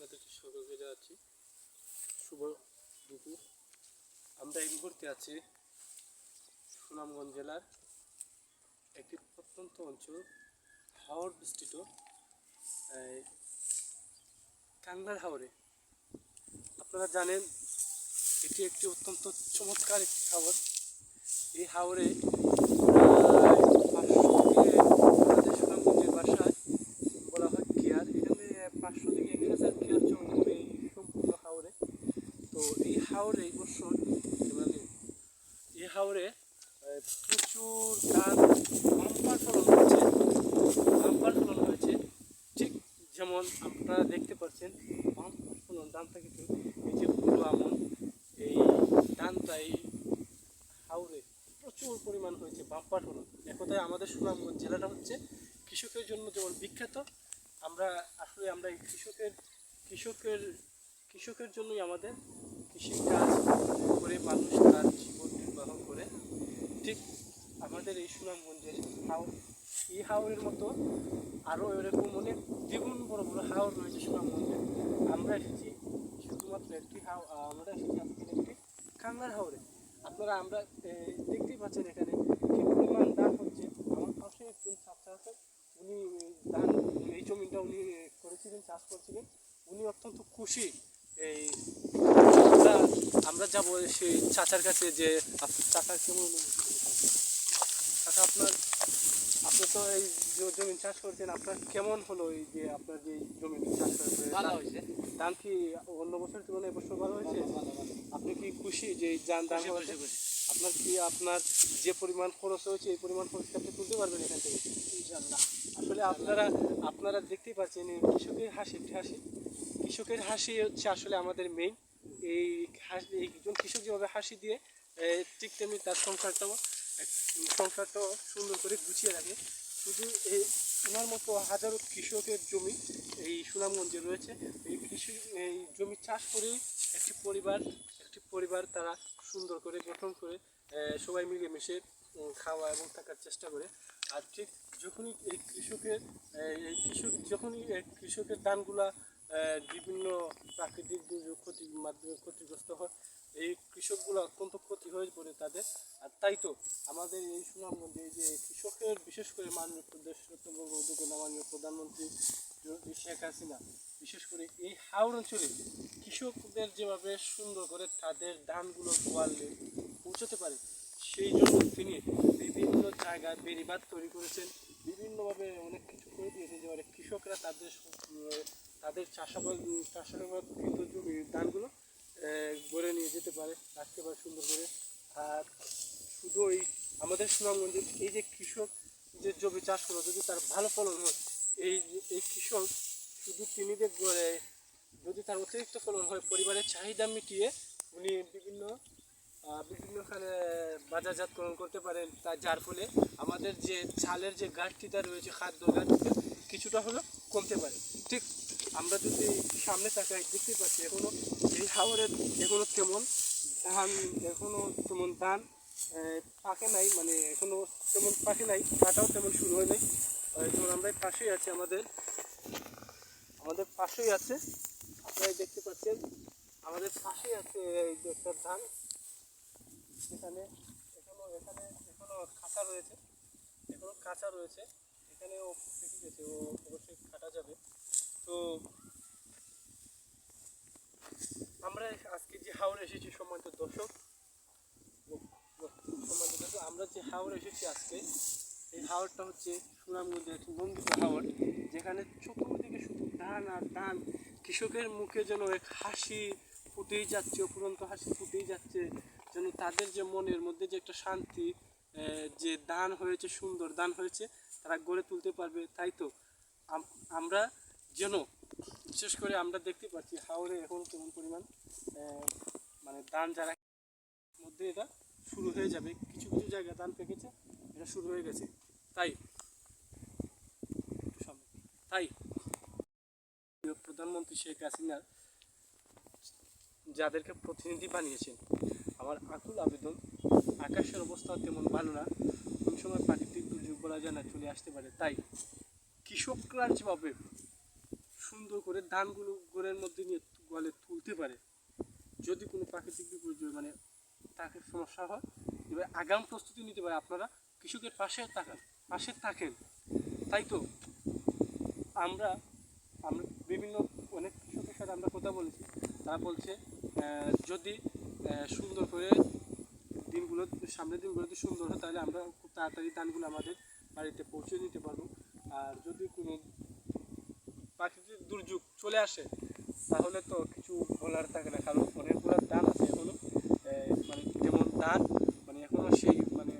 আপনাদেরকে সকলকে জানাচ্ছি, শুভ দুপুর। আমরা এই মুহূর্তে আছি সুনামগঞ্জ জেলার একটি প্রত্যন্ত অঞ্চল হাওড় বিস্তৃত কাংলার হাওরে। আপনারা জানেন, এটি একটি অত্যন্ত চমৎকার একটি হাওর। এই হাওরে প্রায় পাঁচশো থেকে আমাদের সুনামগঞ্জের ভাষায় বলা হয় কেয়ার এখানে পাঁচশো থেকে এক হাজার কেয়ার জমি এই সম্পূর্ণ হাওরে তো এই হাওরে এই বছর মানে এই হাওরে প্রচুর ধান বাম্পার ফলন হয়েছে বাম্পার ফলন হয়েছে। ঠিক যেমন আপনারা দেখতে পাচ্ছেন বাম্পার ফলন ধানটা কিন্তু এই যে পুরো আমন, এই ধানটা এই হাওরে প্রচুর পরিমাণ হয়েছে, বাম্পার ফলন একথায় আমাদের সুনামগঞ্জ জেলাটা হচ্ছে কৃষকের জন্য যেমন বিখ্যাত, আমরা আসলে আমরা এই কৃষকের কৃষকের কৃষকের জন্যই আমাদের কৃষিকাজ করে মানুষ তার জীবন নির্বাহ করে। ঠিক আমাদের এই সুনামগঞ্জের হাওর, এই হাওরের মতো আরও এরকম অনেক দ্বিগুণ বড় বড় হাওর রয়েছে সুনামগঞ্জে। আমরা এসেছি শুধুমাত্র একটি হাও আমরা এসেছি আজকের একটি কাংলার হাওরে। আপনারা, আমরা দেখতেই পাচ্ছেন এখানে কি পরিমাণ দান হচ্ছে। আমার পাশে একজন চাষা আছে উনি ধান, এই জমিটা উনি করেছিলেন, চাষ করছিলেন। উনি অত্যন্ত খুশি এই আমরা যাব সেই চাচার কাছে যে চাচার কেমন চাচা আপনার আপনি তো এই জমি চাষ করছেন আপনার কেমন হলো এই যে আপনার যে জমি চাষ করেছে? ভালো হয়েছে। ধান কি অন্য বছরের তুলনায় এবছর ভালো হয়েছে? আপনি কি খুশি যে ধান ধান হয়েছে। আপনার কি আপনার যে পরিমাণ খরচ হয়েছে এই পরিমাণ খরচ আপনি তুলতে পারবেন এখান থেকে? ইনশাল্লাহ আসলে আপনারা আপনারা দেখতেই পাচ্ছেন কৃষকের হাসি হাসি। কৃষকের হাসি হচ্ছে আসলে আমাদের মেইন এই একজন কৃষক যেভাবে হাসি দিয়ে ঠিক তেমনি তার সংসারটাও সংসারটাও সুন্দর করে গুছিয়ে রাখে। শুধু এই ওনার মতো হাজারো কৃষকের জমি এই সুনামগঞ্জে রয়েছে। এই কৃষি, এই জমি চাষ করে একটি পরিবার একটি পরিবার তারা সুন্দর করে গঠন করে সবাই মিলেমিশে খাওয়া এবং থাকার চেষ্টা করে। আর ঠিক যখনই এই কৃষকের এই কৃষক, যখনই কৃষকের ধানগুলা বিভিন্ন প্রাকৃতিক দুর্যোগ ক্ষতির মাধ্যমে ক্ষতিগ্রস্ত হয়। এই কৃষকগুলো অত্যন্ত ক্ষতি হয়ে পড়ে তাদের। আর তাই তো আমাদের এই সুনামগঞ্জে যে কৃষকের, বিশেষ করে মাননীয় প্রদেশ বঙ্গবন্ধু মাননীয় প্রধানমন্ত্রী শেখ হাসিনা, বিশেষ করে এই হাওড় অঞ্চলে কৃষকদের যেভাবে সুন্দর করে তাদের ধানগুলো গোয়ালে পৌঁছতে পারে, সেই জন্য তিনি বিভিন্ন জায়গায় বেড়িবাঁধ তৈরি করেছেন। বিভিন্নভাবে অনেক কিছু করে দিয়েছেন যে কৃষকরা তাদের তাদের চাষাবাদ চাষাবাদকৃত জমি ধানগুলো গড়ে নিয়ে যেতে পারে রাখতে পারে সুন্দর করে। আর শুধু এই আমাদের সুনামগঞ্জে এই যে কৃষক যে জমি চাষ করো, যদি তার ভালো ফলন হয়, এই এই কৃষক শুধু তিনি গড়ে, যদি তার অতিরিক্ত ফলন হয়, পরিবারের চাহিদা মিটিয়ে উনি বিভিন্ন বিভিন্নখানে বাজারজাতকরণ করতে পারেন, তা যার ফলে আমাদের যে চালের যে ঘাটতিটা রয়েছে, খাদ্য ঘাটতিটা কিছুটা হলেও কমতে পারে। ঠিক আমরা যদি সামনে তাকাই, দেখতে পাচ্ছি এখনও এই হাওরের এখনও তেমন ধান, এখনও তেমন ধান পাকে নাই মানে এখনও তেমন পাকে নাই, কাটাও তেমন শুরু হয় নাই। যেমন আমরা পাশেই আছি আমাদের আমাদের পাশেই আছে, আপনারা দেখতে পাচ্ছেন, আমাদের পাশেই আছে এই যে একটা ধান, এখানে, এখনও এখানে, এখনও কাঁচা রয়েছে, এখনও কাঁচা রয়েছে, এখানেও পেকে গেছে, ও অবশ্যই কাটা যাবে। তো আমরা আজকে যে হাওড়ে এসেছি সম্মানিত দর্শক দর্শক, আমরা যে হাওড়ে এসেছি আজকে, এই হাওড়টা হচ্ছে সুনামগঞ্জের একটি নন্দিত হাওড় যেখানে চতুর্দিকে শুধু ধান আর ধান কৃষকের মুখে যেন এক হাসি ফুটেই যাচ্ছে অপুরন্ত হাসি ফুটেই যাচ্ছে, যেন তাদের যে মনের মধ্যে যে একটা শান্তি যে দান হয়েছে, সুন্দর দান হয়েছে, তারা গড়ে তুলতে পারবে, তাই তো? আমরা যেন বিশেষ করে আমরা দেখতে পাচ্ছি হাওড়ে এখন কেমন পরিমাণ মানে ধান যারা মধ্যে এটা শুরু হয়ে যাবে। কিছু কিছু জায়গায় ধান পেকেছে, এটা শুরু হয়ে গেছে। তাই তাই প্রধানমন্ত্রী শেখ হাসিনা যাদেরকে প্রতিনিধি বানিয়েছেন, আমার আকুল আবেদন, আকাশের অবস্থা তেমন ভালো না। কোন সময় প্রাকৃতিক দুর্যোগ বলা যায় না, চলে আসতে পারে। তাই কৃষকরা যেভাবে সুন্দর করে ধানগুলো গোড়ের মধ্যে নিয়ে গলে তুলতে পারে। যদি কোনো প্রাকৃতিক বিপর্যয় মানে তাকে সমস্যা হয়, এবার আগাম প্রস্তুতি নিতে পারে আপনারা। কৃষকের পাশে থাকেন পাশে থাকেন। তাই তো? আমরা আমরা বিভিন্ন, অনেক কৃষকের সাথে আমরা কথা বলেছি। তারা বলছে যদি সুন্দর করে দিনগুলো সামনের দিনগুলো যদি সুন্দর হয়, তাহলে আমরা খুব তাড়াতাড়ি ধানগুলো আমাদের বাড়িতে পৌঁছে দিতে পারব। আর যদি কোনো প্রাকৃতিক দুর্যোগ চলে আসে, তাহলে তো কিছু বলার থাকে না। কারণ অনেকগুলো ধান আছে এখনও মানে যেমন ধান মানে এখনও সেই মানে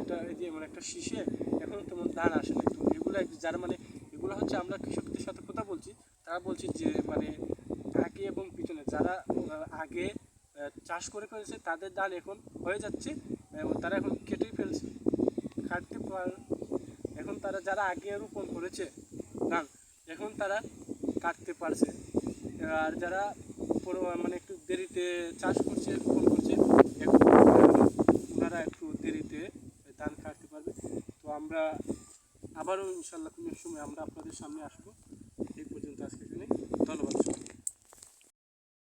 এটা এই যে মানে একটা শীষে এখনও তেমন ধান আসে না তো এগুলো যারা মানে এগুলো হচ্ছে আমরা কৃষকদের সাথে কথা বলছি, তারা বলছি যে মানে আগে এবং পিছনে যারা আগে চাষ করে ফেলছে, তাদের ধান এখন হয়ে যাচ্ছে, এবং তারা এখন কেটেই ফেলছে। কাটতে পার এখন তারা যারা আগে রোপণ করেছে ধান এখন তারা কাটতে পারছে। আর যারা মানে একটু দেরিতে চাষ করছে রোপণ করছে ওনারা একটু দেরিতে ধান কাটতে পারবে। তো আমরা আবারও ইনশাল্লাহ কোনো সময় আমরা আপনাদের সামনে আসব। এই পর্যন্ত আজকে এখানে। ধন্যবাদ।